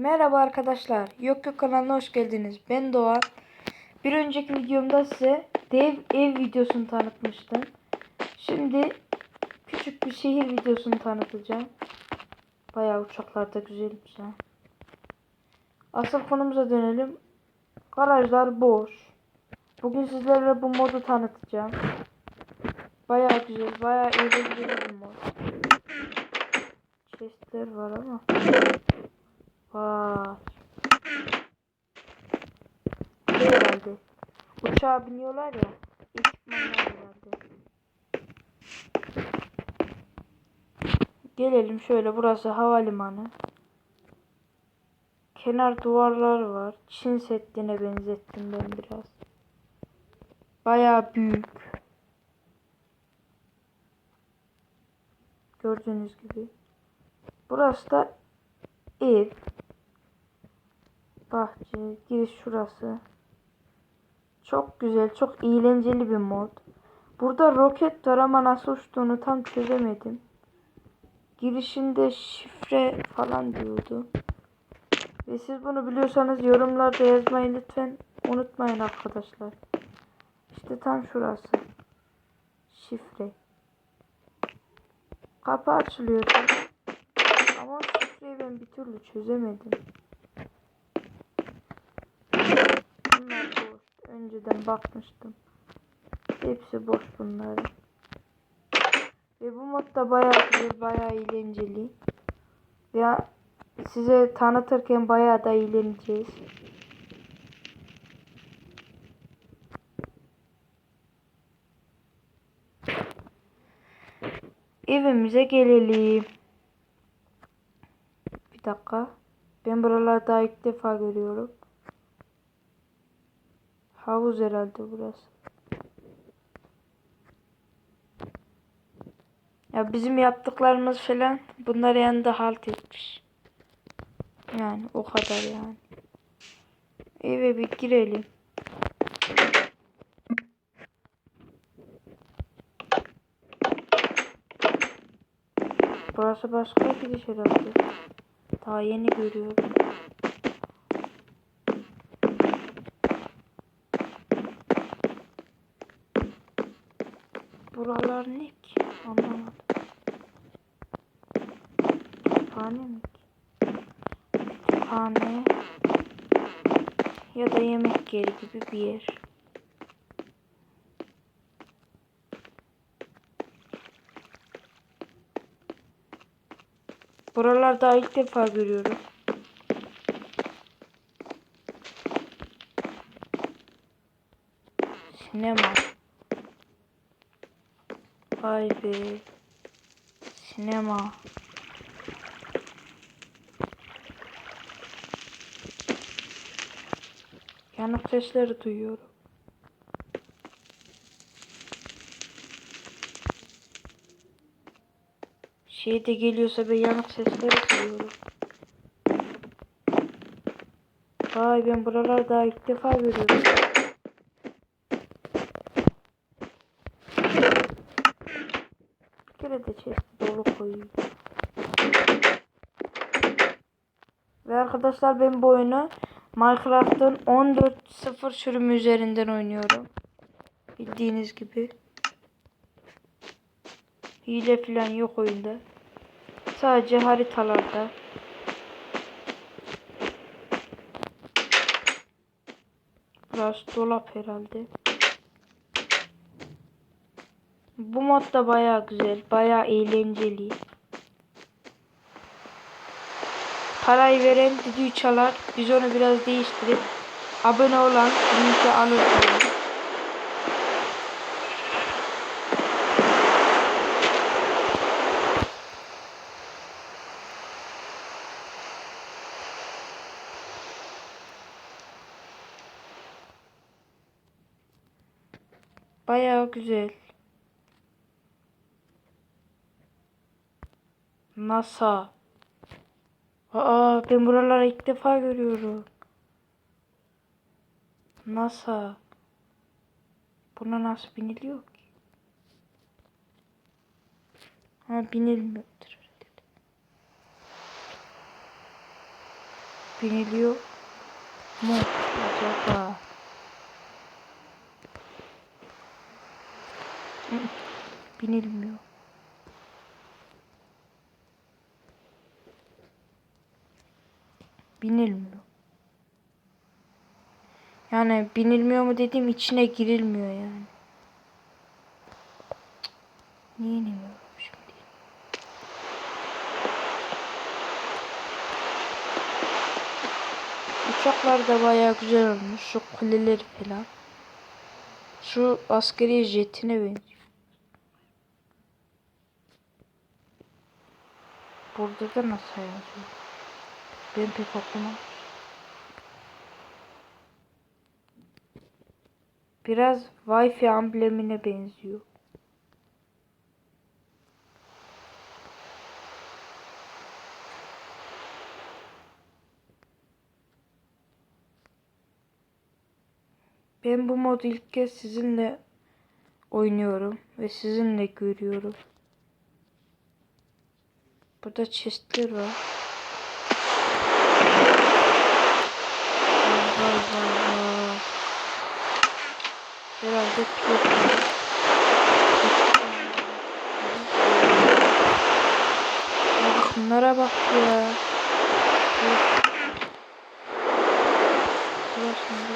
Merhaba arkadaşlar. Yok Yok kanalına hoş geldiniz. Ben Doğan. Bir önceki videomda size dev ev videosunu tanıtmıştım. Şimdi küçük bir şehir videosunu tanıtacağım. Bayağı uçaklar da güzelmiş ha. Asıl konumuza dönelim. Garajlar boş. Bugün sizlere bu modu tanıtacağım. Bayağı güzel, bayağı eğlenceli bir mod. Chestler var ama. Vay. Herhalde. Uçağa biniyorlar ya. Ekipmanlar herhalde. Gelelim şöyle burası havalimanı. Kenar duvarlar var. Çin Seddi'ne benzettim ben biraz. Bayağı büyük. Gördüğünüz gibi. Burası da ev. Bahçe. Giriş şurası. Çok güzel. Çok eğlenceli bir mod. Burada roket var ama nasıl uçtuğunu tam çözemedim. Girişinde şifre falan diyordu. Ve siz bunu biliyorsanız yorumlarda yazmayı lütfen unutmayın arkadaşlar. İşte tam şurası. Şifre. Kapı açılıyordu. Ama şifreyi ben bir türlü çözemedim. Bunlar boş. Önceden bakmıştım. Hepsi boş bunların. Ve bu mod da bayağı güzel, bayağı eğlenceli. Ve size tanıtırken bayağı da eğleneceğiz. Evimize gelelim. Bir dakika. Ben buralarda ilk defa görüyorum. Havuz herhalde burası. Ya bizim yaptıklarımız falan bunlar yanında halt etmiş. Yani o kadar yani. Eve bir girelim. Burası başka bir gidiş herhalde. Daha yeni görüyorum. Buralar ne ki? Anlamadım. Kütüphane mi ki? Kütüphane ya da yemek yeri gibi bir yer. Buralarda ilk defa görüyorum. Sinema. Vay be. Sinema. Yanık sesleri duyuyorum. Şey de geliyorsa ben yanık sesleri duyuyorum. Vay ben buralarda ilk defa görüyorum. Bir kere de chest dolu koyayım. Ve arkadaşlar ben bu oyunu Minecraft'ın 14.0 sürümü üzerinden oynuyorum. Bildiğiniz gibi. Hile falan yok oyunda. Sadece haritalarda. Burası dolap herhalde. Bu mod da baya güzel. Baya eğlenceli. Parayı veren düdüğü çalar. Biz onu biraz değiştirip abone olan linki alır. Bayağı güzel. NASA. Aa ben buraları ilk defa görüyorum. NASA. Buna nasıl biniliyor ki? Ha binilmiyordur. biniliyor mu acaba? Binilmiyor. Binilmiyor. Yani binilmiyor mu dediğim içine girilmiyor yani. Niye inemiyorum? Uçaklar da bayağı güzel olmuş. Şu kuleleri falan. Şu askeri jetine benziyor. Burada da nasıl yazıyor? Ben pek okumam. Biraz Wi-Fi amblemine benziyor. Ben bu modu ilk kez sizinle oynuyorum ve sizinle görüyorum. Burada chestler var. Vay vay vay vay. Herhalde pilot bak bunlara bak ya. Dur. Şimdi.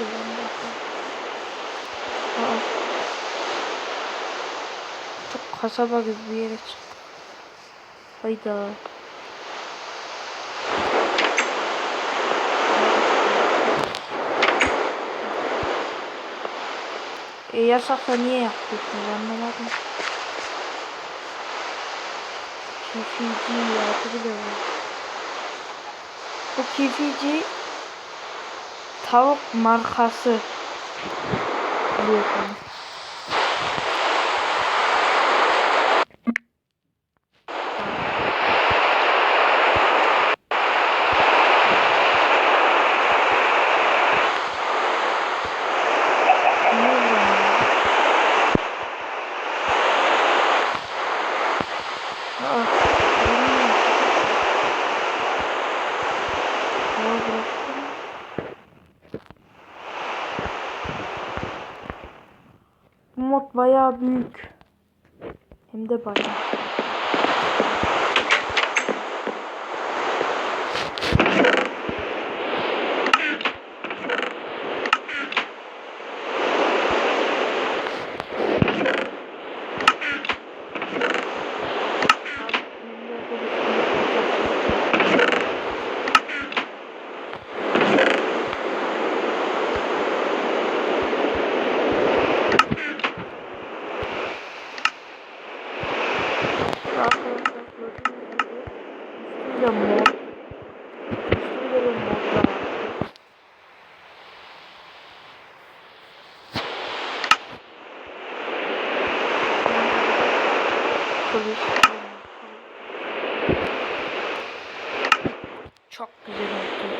Lan bakalım. Aa. Çok kasaba gibi bir yere çık. Hayda. E yasakla niye yapıyorsunuz anlamadım. Bile var. Bu kifici tavuk markası biliyorsunuz. Mod bayağı büyük. Hem de bayağı. De modlar var. Polis. Çok güzel oldu.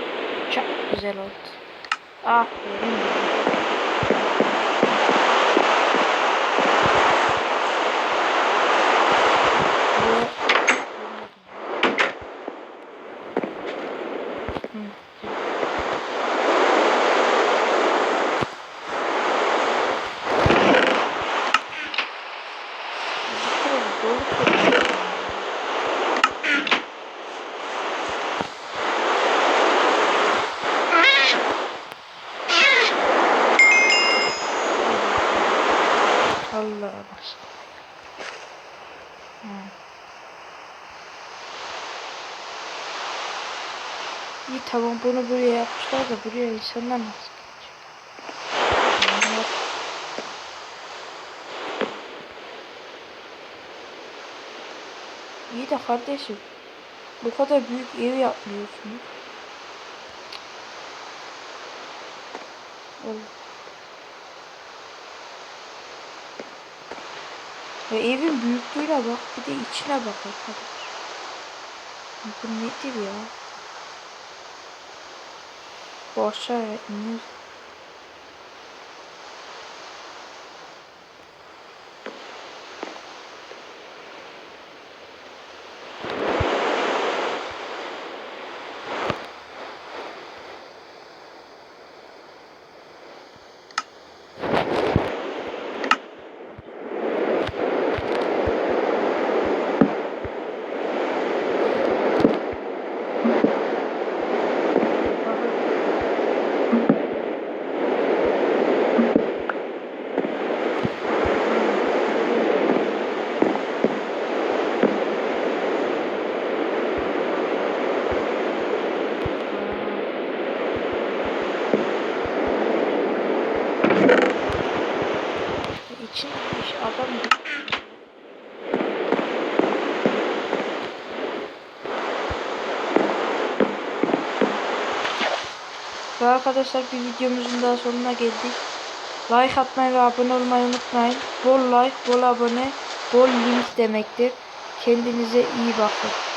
Çok güzel oldu. Aferin. Allah. İyi tamam bunu buraya yapmışlar da buraya insanlar nasıl de kardeşim bu kadar büyük ev yapmıyorsunuz. Ya evin büyüklüğüne bak bir de içine bak arkadaş. Bu nedir ya? Bu Hiç adam. Ve arkadaşlar bir videomuzun daha sonuna geldik. Like atmayı ve abone olmayı unutmayın. Bol like, bol abone, bol link demektir. Kendinize iyi bakın.